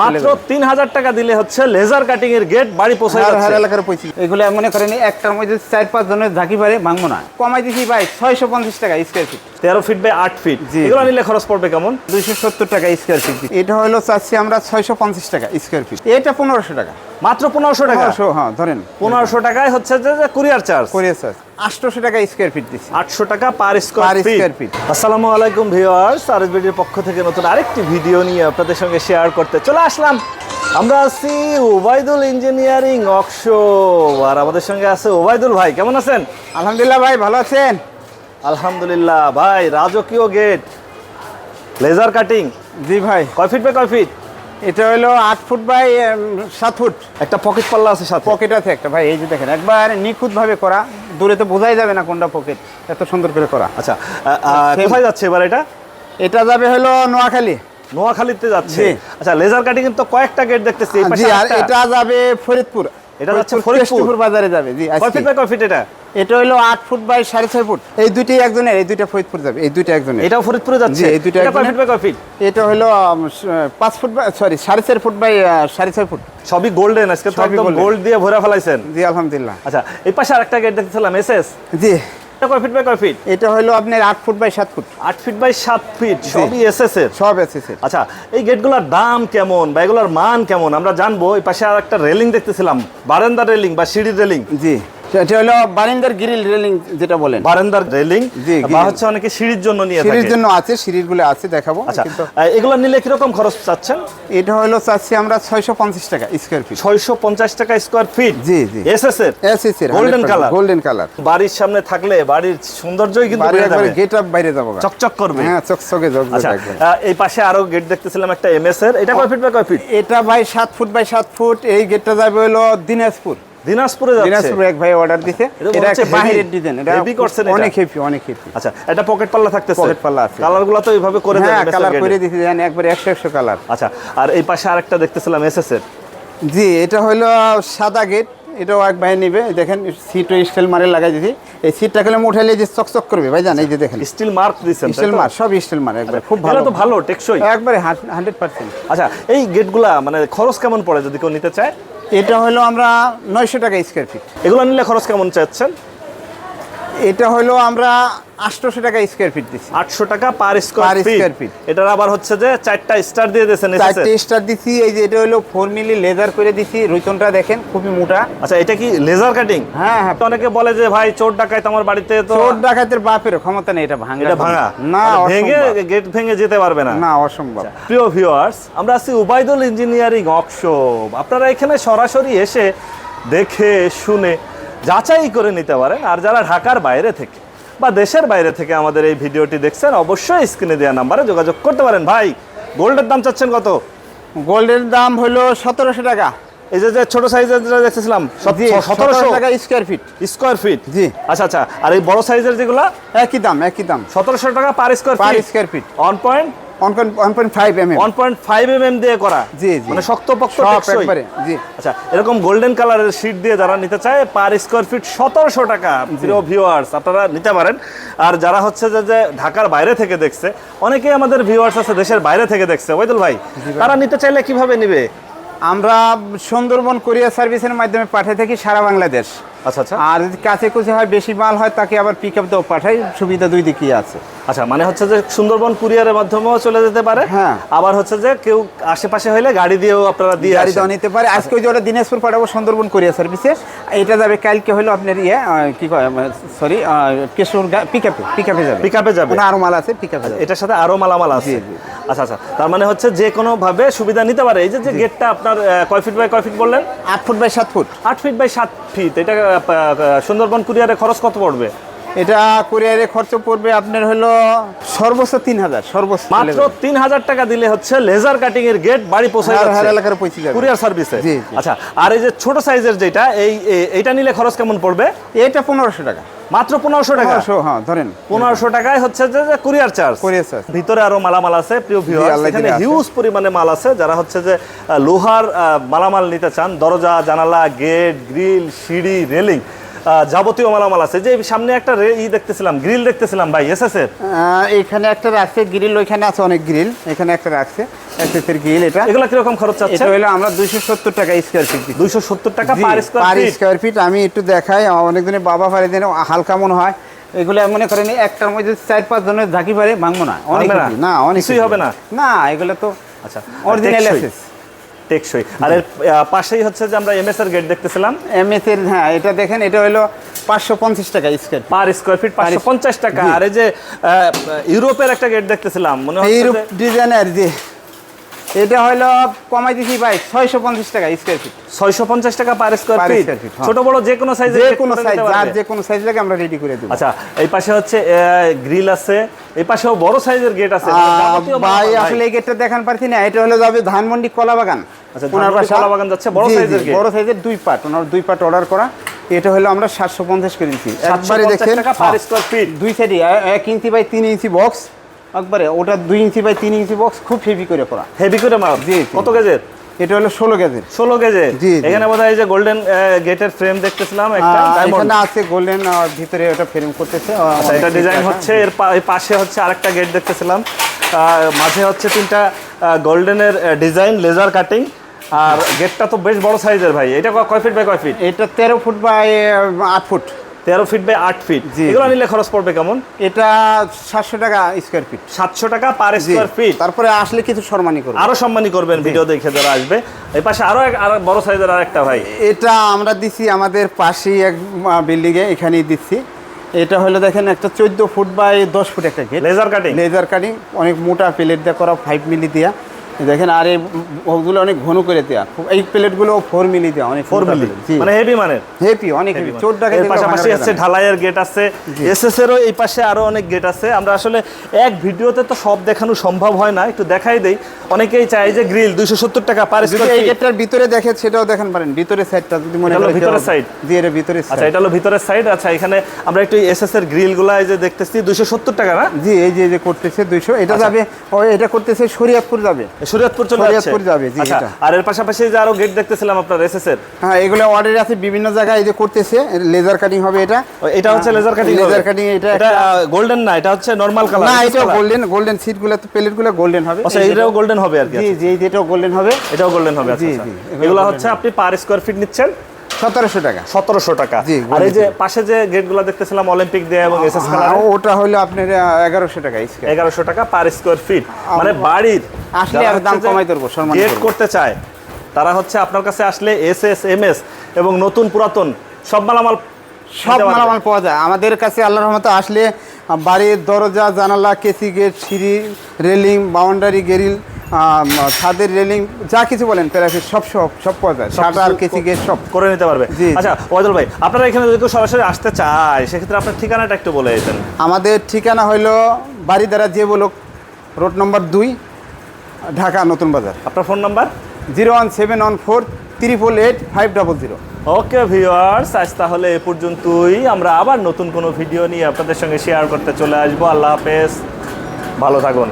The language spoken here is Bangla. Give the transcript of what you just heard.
মাত্র তিন হাজার টাকা দিলে হচ্ছে লেজার কাটিং এর গেট বাড়ি পোষায় এলাকার পয়সা এগুলো মনে করেন একটার মধ্যে চার পাঁচ জনের ঝাঁকি পারে ভাঙবো না। কমাই দিছি ভাই ছয়শো পঞ্চাশ টাকা স্কোয়ার ফিট তেরো ফিট বাই আট ফিট এগুলো নিলে খরচ পড়বে কেমন? দুইশো সত্তর টাকা স্কোয়ার ফিট এটা হলো চাচ্ছি আমরা ছয়শো পঞ্চাশ টাকা স্কোয়ার ফিট এটা পনেরোশো টাকা। মাত্র পনেরোশো টাকা? হ্যাঁ ধরেন। পনেরোশো টাকায় হচ্ছে যে কুরিয়ার চার্জ কুরিয়ার চার্জ 800 টাকা স্কোয়ার ফিট দিচ্ছি 800 টাকা পার স্কোয়ার স্কোয়ার ফিট আসসালামু আলাইকুম ভিউয়ার্স আরএসবিডির পক্ষ থেকে নতুন আরেকটি ভিডিও নিয়ে আপনাদের সঙ্গে শেয়ার করতে চলে আসলাম। আমরা আছি ওবায়দুল ইঞ্জিনিয়ারিং অকশো আর আমাদের সঙ্গে আছে ওবায়দুল ভাই কেমন আছেন? আলহামদুলিল্লাহ ভাই ভালো আছেন? আলহামদুলিল্লাহ ভাই রাজকীয় গেট লেজার কাটিং জি ভাই। কয় ফিট বাই কয় ফিট এটা হলো আট ফুট বাই সাত ফুট। একটা পকেট পাল্লা আছে সাত পকেট আছে একটা ভাই এই যে দেখেন একবার নিখুঁতভাবে করা। দূরে তো বোঝাই যাবে না কোনটা পকেট এত সুন্দর করে করা। আচ্ছা. কোথায় যাচ্ছে এবার এটা? এটা যাবে হলো নোয়াখালী। নোয়াখালীতে যাচ্ছে। আচ্ছা লেজার কাটিং এর তো কয়েকটা গেট দেখতেছি। এটা যাবে ফরিদপুর। এটা যাচ্ছে ফরিদপুর। বাজারে যাবে। জি কয়। ফিট বাই কয় ফিট এটা? এটা হলো আট ফুট বাই সাড়ে ছয় ফুট। এই দুইটাই একজনের এই দুইটা ফরিদপুর যাবে এই দুইটা একজনের। এটাও ফরিদপুরে যাচ্ছে? এই দুইটা ফিট বাই ফিট? এটা হলো পাঁচ ফুট বাই সরি সাড়ে চার ফুট বাই আহ, সাড়ে ছয় ফুট। সবই গোল্ডেন আজকে তো একদম গোল্ড দিয়ে ভরে ফেলাইছেন। জি আলহামদুলিল্লাহ। আচ্ছা এই পাশে আরেকটা গেট দেখতেছিলাম এসএস জি। এটা কয় ফিট বাই কয় ফিট? এটা হলো আপনার foot by foot. By feet সবই এসএস এর? সব আচ্ছা এই গেটগুলোর দাম কেমন বা এগুলোর মান কেমন? আমরা জানব এই পাশে আর একটা রেলিং দেখতেছিলাম বারান্দার রেলিং বা সিঁড়ির রেলিং জি। এটা হলো বারিন্দার গ্রিল রেলিং যেটা বলেন। বারান্দার রেলিং বা হচ্ছে অনেকে সিঁড়ির জন্য নিয়ে সিঁড়ির জন্য আছে আছে দেখাবো। আচ্ছা কিন্তু এগুলো নিলে কীরকম খরচ চাচ্ছেন? এটা হলো চাচ্ছি আমরা ছয়শো পঞ্চাশ টাকা স্কোয়ার ফিট ছয়শো পঞ্চাশ টাকা স্কোয়ার ফিট জি, জি। এর AC sir Golden colour? Golden colour বাড়ির সামনে থাকলে বাড়ির সৌন্দর্যই কিন্তু বেড়ে যাবে। গেট আপ বাইরে যাব চকচক করবে। হ্যাঁ চকচকে জগ আচ্ছা এই পাশে আরও গেট দেখতেছিলাম একটা এমএস এর। এটা কয় ফিট বাই কয় ফিট এটা ভাই সাত ফুট বাই সাত ফুট এই গেটটা যাবে হলো দিনাজপুর। দিনাজপুরে যাচ্ছে। দিনাজপুর এক ভাই অর্ডার দিছে। এটা হচ্ছে ডিজাইন এটা heavy করছেন অনেক হেভি অনেক হেভি আচ্ছা এটা পকেট পাল্লা থাকতেছে। Pocket পাল্লা আছে। তো এইভাবে করে দেন হ্যাঁ কালার করে একবারে একশো একশো কালার আচ্ছা আর এই পাশে আরেকটা দেখতেছিলাম এসএস এর। জি এটা হলো সাদা গেট এটাও এক ভাই নিবে। দেখেন সিট স্টিল মারে লাগাই দিছি। এই সিটটা খেলে উঠাইলে যে চকচক করবে ভাই জান এই যে দেখেন। স্টিল মার্ক দিছেন স্টিল তো? মার সব স্টিল মার একবার। খুব ভালো। তো ভালো টেকসই। একবারে হান্ড্রেড পার্সেন্ট আচ্ছা এই গেটগুলা মানে খরচ কেমন পড়ে যদি কেউ নিতে চায়? এটা হলো আমরা নয়শো টাকা স্কোয়ার ফিট এগুলো নিলে খরচ কেমন চাচ্ছেন? এটা হলো আমরা আটশোশো টাকা স্কোয়ার ফিট দিচ্ছি আটশো টাকা পার স্কোয়ার Per ফিট এটার আবার হচ্ছে যে চারটা স্টার দিয়ে দিয়েছেন চারটে স্টার দিছি এই যে এটা হলো ফোর মিলি লেজার করে দিছি রুচনটা দেখেন খুবই মোটা। আচ্ছা এটা কি লেজার কাটিং হ্যাঁ হ্যাঁ। অনেকে বলে যে ভাই চোর ডাকাইত আমার বাড়িতে তো চোর ডাকাতের বাপের ক্ষমতা নেই এটা ভাঙা। এটা ভাঙা? না ভেঙে গেট ভেঙে যেতে পারবে না। না অসম্ভব। প্রিয় ভিউয়ার্স আমরা আছি উবাইদুল ইঞ্জিনিয়ারিং অপশপ আপনারা এখানে সরাসরি এসে দেখে শুনে যাচাই করে নিতে পারেন। আর যারা ঢাকার বাইরে থেকে বা দেশের বাইরে থেকে আমাদের এই ভিডিওটি দেখছেন অবশ্যই স্ক্রিনে দেওয়া নাম্বারে যোগাযোগ করতে পারেন। ভাই গোল্ডের দাম চাচ্ছেন কত? গোল্ডের দাম হলো সতেরোশো টাকা। এই যে যে ছোট সাইজের যেটা দেখতেছিলাম সতেরোশো? টাকা স্কোয়ার ফিট স্কোয়ার ফিট জি। আচ্ছা আচ্ছা। আর এই বড় সাইজের যেগুলা? একই দাম একই দাম। সতেরোশো টাকা per square per square feet one point দিয়ে করা? জি, জি। মানে শক্ত টেকসই। জি। আচ্ছা এরকম গোল্ডেন কালারের শীট দিয়ে যারা নিতে চায় পার স্কোয়ার ফিট সতেরোশো টাকা প্রিয় ভিউয়ার্স আপনারা নিতে পারেন। আর যারা হচ্ছে যে ঢাকার বাইরে থেকে দেখছে অনেকেই আমাদের ভিউয়ার্স আছে দেশের বাইরে থেকে দেখছে। ওইদুল ভাই তারা নিতে চাইলে কীভাবে নিবে? আমরা সুন্দরবন কোরিয়ার সার্ভিসের মাধ্যমে পাঠিয়ে থাকি সারা বাংলাদেশ। আচ্ছা আচ্ছা। আর যদি কাছে কুচে হয় বেশি মাল হয় তাকে আবার পিক আপ পাঠাই সুবিধা দুই দিকেই আছে। আচ্ছা মানে হচ্ছে যে সুন্দরবন কুরিয়ারের মাধ্যমেও চলে যেতে পারে। হ্যাঁ। আবার হচ্ছে যে কেউ আশেপাশে হলে গাড়ি দিয়েও আপনারা দিয়ে গাড়ি। দেওয়া নিতে পারে। আজকে ওই যে ওটা দিনাজপুর পাঠাবো সুন্দরবন কোরিয়ার সার্ভিসে এটা যাবে কালকে হলো আপনার ইয়ে কি কয় সরি কেশর পিক আপে পিক আপে যাবে। পিক আপে যাবে। ওখানে আরও মাল আছে পিক আপে যাবে। এটার সাথে আরও মালামাল আছে। আচ্ছা আচ্ছা। তার মানে হচ্ছে যে কোনো ভাবে সুবিধা নিতে পারে। এই যে যে গেটটা আপনার কয় ফিট বাই কয় ফিট বললেন? আট ফুট বাই সাত ফুট আট ফিট বাই সাত ফিট এটা সুন্দরবন কুরিয়ারে খরচ কত পড়বে? এটা কুরিয়ারে খরচ পড়বে আপনার হলো সর্বোচ্চ তিন হাজার সর্বোচ্চ মাত্র তিন হাজার টাকা দিলে হচ্ছে লেজার কাটিং এর গেট বাড়ি পৌঁছায় হার হার এলাকার পৌঁছে যাবে। কুরিয়ার সার্ভিসে। আচ্ছা আর এই যে ছোট সাইজের যেটা এই এইটা নিলে খরচ কেমন পড়বে? এটা পনেরোশো টাকা। মাত্র পনেরোশো টাকা। হ্যাঁ ধরেন। পনেরোশো টাকায় হচ্ছে যে কুরিয়ার চার্জ। Courier charge. ভিতরে আরও মালামাল আছে প্রিয় ভিউয়ার্স এখানে হিউজ পরিমাণে মাল আছে যারা হচ্ছে যে লোহার আহ, মালামাল নিতে চান। দরজা জানালা গেট গ্রিল সিঁড়ি রেলিং যাবতীয় মালামাল আছে। যে সামনে একটা ই দেখতেছিলাম গ্রিল দেখতেছিলাম ভাই এসএস এর। এখানে একটা রাখছে গ্রিল ওইখানে আছে অনেক গ্রিল। এখানে একটা রাখছে এসএসের গ্রিল এটা। এগুলো কীরকম খরচ চাচ্ছে? এটা হলো আমরা দুইশো সত্তর টাকা স্কোয়ার ফিট দিচ্ছি। দুইশো সত্তর টাকা per square per feet feet আমি একটু দেখাই অনেকদিনে বাবা দিনে হালকা মনে হয়। এগুলো মনে করেন একটার মধ্যে চার পাঁচ জনের ঝাঁকি পারে ভাঙবো না। অনেক না? অনেক কিছুই হবে না? না এগুলো তো আচ্ছা অরিজিনাল এসএস টেকসই। আর এর পাশেই হচ্ছে যে আমরা এমএস এর গেট দেখতেছিলাম। এমএস এর হ্যাঁ এটা দেখেন এটা হলো পাঁচশো পঞ্চাশ টাকা স্কোয়ার পার স্কোয়ার ফিট পাঁচশো পঞ্চাশ টাকা। আর এই যে আহ, ইউরোপের একটা গেট দেখতেছিলাম মনে হয় ইউরোপ ডিজাইনের যে এটা হলো কমাই দিছি ভাই ছয়শো পঞ্চাশ টাকা স্কোয়ার ফিট ছয়শো পঞ্চাশ টাকা পার স্কোয়ার ফিট। ছোট বড় যে কোনো সাইজের যে কোনো সাইজ যার যে কোনো সাইজ লাগে আমরা রেডি করে দেবো। আচ্ছা এই পাশে হচ্ছে গ্রিল আছে। এই পাশেও বড় সাইজের গেট আছে। মানে ভাই আসলে এই গেটটা দেখান পারছি না এটা হলো যাবে ধানমন্ডি কলা বাগান আচ্ছা, ধানমন্ডি বাসা- কলাবাগান যাচ্ছে, বড় সাইজের gate। বড় সাইজের দুই পার্ট ওনার দুই পার্ট অর্ডার করা। এটা হলো আমরা সাতশো পঞ্চাশ করে দিচ্ছি। একবারে 750 দেখেন টাকা হ্যাঁ, square feet। দুই সাইডে এক ইঞ্চি বাই তিন ইঞ্চি বক্স একবারে ওটা দুই ইঞ্চি বাই তিন ইঞ্চি বক্স খুব হেভি করে করা হেভি করে মাল জি। কত গেজের এটা হলো ষোলো গেজের ষোলো গেজের। এখানে বোধ হয় যে গোল্ডেন গেটের ফ্রেম দেখতেছিলাম একটা এখানে আছে গোল্ডেন ভিতরে ওটা ফ্রেম করতেছে আচ্ছা এটা ডিজাইন হচ্ছে এর পাশে হচ্ছে আরেকটা গেট দেখতেছিলাম। মাঝে হচ্ছে তিনটা গোল্ডেনের ডিজাইন লেজার কাটিং আর গেটটা তো বেশ বড় সাইজের ভাই। এটা কয় ফিট বাই কয় ফিট এটা তেরো ফুট বাই আট ফুট তেরো ফিট বাই আট ফিট এগুলো নিলে খরচ পড়বে কেমন? এটা সাতশো টাকা স্কোয়ার ফিট সাতশো টাকা পার স্কোয়ার ফিট তারপরে আসলে কিছু সম্মানই করব। আরও সম্মানী করবেন ভিডিও দেখে যারা আসবে। এই পাশে আরও এক আর বড় সাইজের আরেকটা ভাই। এটা আমরা দিছি আমাদের পাশেই এক বিল্ডিংয়ে এখানেই দিচ্ছি এটা হলো দেখেন একটা চোদ্দ ফুট বাই দশ ফুট একটা gate laser cutting laser cutting অনেক মোটা প্লেট দিয়ে করা ফাইভ মিলি দেওয়া দেখেন আর এই ওগুলো অনেক ঘন করে দেওয়া খুব এই প্লেটগুলো ফোর মিলি দেওয়া অনেক ফোর মিলি মানে হেভি মানের? হেভি অনেক হেভি টাকা এর পাশাপাশি হচ্ছে ঢালাইয়ের গেট আছে। এসএস এরও এই পাশে আরও অনেক গেট আছে। আমরা আসলে এক ভিডিওতে তো সব দেখানো সম্ভব হয় না। একটু দেখাই দেই। অনেকেই চায় যে গ্রিল দুইশো সত্তর টাকা পার এই গেটটার ভিতরে দেখে সেটাও দেখেন পারেন। ভিতরের সাইডটা যদি মনে হলো কেউ- side? জি এটা ভিতরের আচ্ছা এটা হলো ভিতরের সাইড আচ্ছা এখানে আমরা একটু এসএস এর গ্রিলগুলা এই যে দেখতেছি দুইশো সত্তর টাকা না? জি এই যে করতেছে দুইশো এটা আচ্ছা। যাবে ও এটা করতেছে শরীয়তপুর যাবে। শরীয়তপুর চলে শরীয়তপুর যাবে, জি, আচ্ছা এটা। আর এর পাশাপাশি যে আরও গেট দেখতেছিলাম আপনার এসএস এর হ্যাঁ এগুলো অর্ডার আছে বিভিন্ন জায়গায় এই যে করতেছে লেজার কাটিং হবে এটা। এটা হচ্ছে লেজার কাটিং লেজার কাটিং এটা এটা গোল্ডেন না এটা হচ্ছে নরমাল কালার না এটা গোল্ডেন গোল্ডেন সিটগুলো তো প্লেটগুলো গোল্ডেন হবে। আচ্ছা এটাও গোল্ডেন হবে আর কি জি জি এটাও গোল্ডেন হবে। এটাও গোল্ডেন হবে আচ্ছা আচ্ছা। এগুলো হচ্ছে আপনি পার স্কোয়ার ফিট নিচ্ছেন? সতেরোশো টাকা। সতেরোশো টাকা। আর এই যে পাশে যে গেটগুলো দেখতেছিলাম অলিম্পিক দিয়ে এবং এসএস হ্যাঁ, কালার ওটা হলো আপনার এগারোশো টাকা এগারোশো টাকা পার স্কোয়ার ফিট মানে বাড়ির আসলে আর দাম কমাই দেবো, সম্মান গেট করতে চায় তারা হচ্ছে আপনার কাছে আসলে এস এস এম এস এবং নতুন পুরাতন সব মালামাল সব মালামাল পাওয়া যায়। আমাদের কাছে আল্লাহর রহমতে আসলে বাড়ির দরজা জানালা কেসি গেট সিঁড়ি রেলিং বাউন্ডারি গেরিল ছাদের রেলিং যা কিছু বলেন প্যারাফিট সব সব সব পাওয়া যায়। শাটার কেসি গেট সব। করে নিতে পারবে। জি। আচ্ছা ওয়াদুল ভাই আপনারা এখানে যদি কেউ সরাসরি আসতে চায় সেক্ষেত্রে আপনার ঠিকানাটা একটু বলে দিতেন। আমাদের ঠিকানা হইল বাড়িদারা যে বলুক রোড নম্বর দুই ঢাকা নতুন বাজার। আপনার phone number? Zero one seven one four triple eight five double zero. Okay viewers আজ তাহলে এ পর্যন্তই। আমরা আবার নতুন কোনো ভিডিও নিয়ে আপনাদের সঙ্গে শেয়ার করতে চলে আসব। আল্লাহ হাফেজ। ভালো থাকুন।